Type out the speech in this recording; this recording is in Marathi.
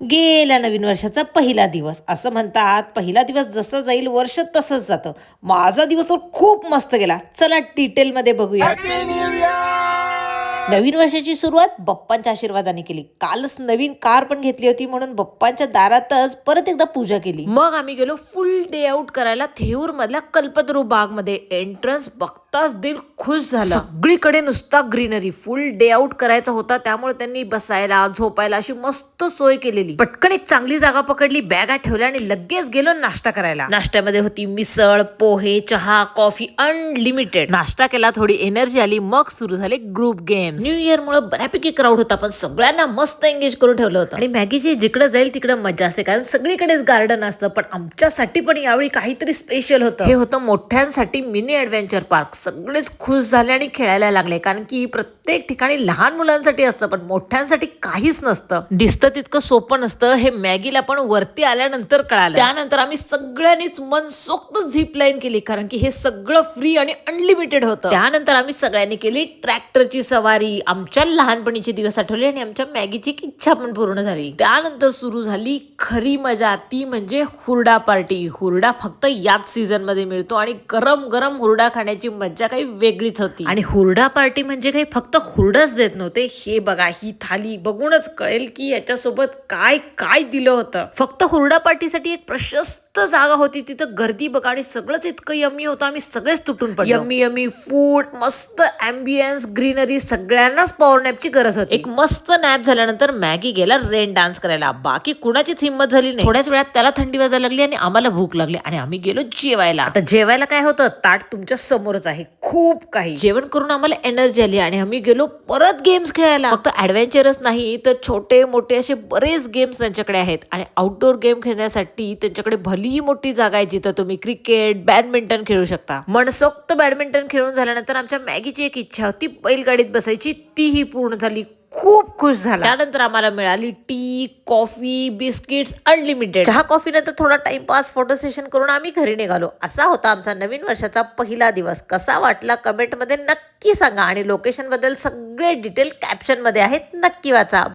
गेला नवीन वर्षाचा पहिला दिवस. असं म्हणतात पहिला दिवस जसं जाईल वर्ष तसंच जातं. माझा दिवस खूप मस्त गेला. चला डिटेलमध्ये बघूया. नवीन वर्षाची सुरुवात बप्पांच्या आशीर्वादाने केली. कालच नवीन कार पण घेतली होती म्हणून बप्पांच्या दारातच परत एकदा पूजा केली. मग आम्ही गेलो फुल डे आउट करायला थेऊर मधल्या कल्पतरू बागमध्ये एंट्रन्स बघताच दिल खुश झालं. सगळीकडे नुसता ग्रीनरी फुल डे आउट करायचा होता त्यामुळे त्यांनी बसायला झोपायला अशी मस्त सोय केलेली. पटकन एक चांगली जागा पकडली बॅगा ठेवल्या आणि लगेच गेलो नाश्ता करायला. नाश्त्यामध्ये होती मिसळ पोहे चहा कॉफी अनलिमिटेड नाश्ता केला थोडी एनर्जी आली मग सुरू झाले ग्रुप गेम न्यू इयर मुळे बऱ्यापैकी क्राऊड होता पण सगळ्यांना मस्त एंगेज करून ठेवलं होतं. आणि मॅगीची जिकडे जाईल तिकडे मजा असते कारण सगळीकडेच गार्डन असतं पण आमच्यासाठी पण यावेळी काहीतरी स्पेशल होतं. हे होतं मोठ्यांसाठी मिनी ऍडव्हेंचर पार्क सगळेच खुश झाले आणि खेळायला लागले. कारण की प्रत्येक प्रत्येक ठिकाणी लहान मुलांसाठी असतं पण मोठ्यांसाठी काहीच नसतं. दिसतं तितकं सोपं नसतं. हे मॅगीला पण वरती आल्यानंतर कळालं. त्यानंतर आम्ही सगळ्यांनीच मनसोक्त झिप लाईन केली कारण की हे सगळं फ्री आणि अनलिमिटेड होतं. त्यानंतर आम्ही सगळ्यांनी केली ट्रॅक्टरची सवारी आमच्या लहानपणीचे दिवस आठवले आणि आमच्या मॅगीची एक इच्छा पण पूर्ण झाली. त्यानंतर सुरू झाली खरी मजा. ती म्हणजे हुरडा पार्टी. हुरडा फक्त याच सीझनमध्ये मिळतो आणि गरम गरम हुरडा खाण्याची मजा काही वेगळीच होती. आणि हुरडा पार्टी म्हणजे काही फक्त हुरडाच देत नव्हते. हे बघा ही थाली बघूनच कळेल की याच्यासोबत काय काय दिलं होतं. फक्त हुरडा पार्टीसाठी एक प्रशस्त जागा होती. तिथं गर्दी बघा आणि सगळंच इतकं यम्मी होतं. आम्ही सगळेच तुटून पडलो. यम्मी यम्मी फूड मस्त अँबियन्स ग्रीनरी सगळ्यांनाच पॉवर नॅपची गरज होती. एक मस्त नॅप झाल्यानंतर मॅगी गेला रेन डान्स करायला. बाकी कुणाचीच हिंमत झाली नाही. थोड्याच वेळात त्याला थंडी वाजायला लागली आणि आम्हाला भूक लागली आणि आम्ही गेलो जेवायला. आता जेवायला काय होतं? ताट तुमच्या समोरच आहे. खूप काही. जेवण करून आम्हाला एनर्जी आली आणि आम्ही गेलो परत गेम्स खेळायला. फक्त ॲडव्हेंचरच नाही तर छोटे मोठे असे बरेच गेम्स त्यांच्याकडे आहेत. आणि आउटडोर गेम खेळण्यासाठी त्यांच्याकडे भलीही मोठी जागा आहे जिथं तुम्ही क्रिकेट बॅडमिंटन खेळू शकता. मनसोक्त बॅडमिंटन खेळून झाल्यानंतर आमच्या मॅगीची एक इच्छा होती बैलगाडीत बसायची तीही पूर्ण झाली. खूप खुश झाला. त्यानंतर आम्हाला मिळाली टी कॉफी बिस्किट्स अनलिमिटेड. चहा कॉफी नंतर थोडा टाइमपास फोटो सेशन करून आम्ही घरी निघालो. असा होता आमचा नवीन वर्षाचा पहिला दिवस. कसा वाटला कमेंटमध्ये नक्की सांगा आणि लोकेशनबद्दल सगळे डिटेल कॅप्शनमध्ये आहेत. नक्की वाचा.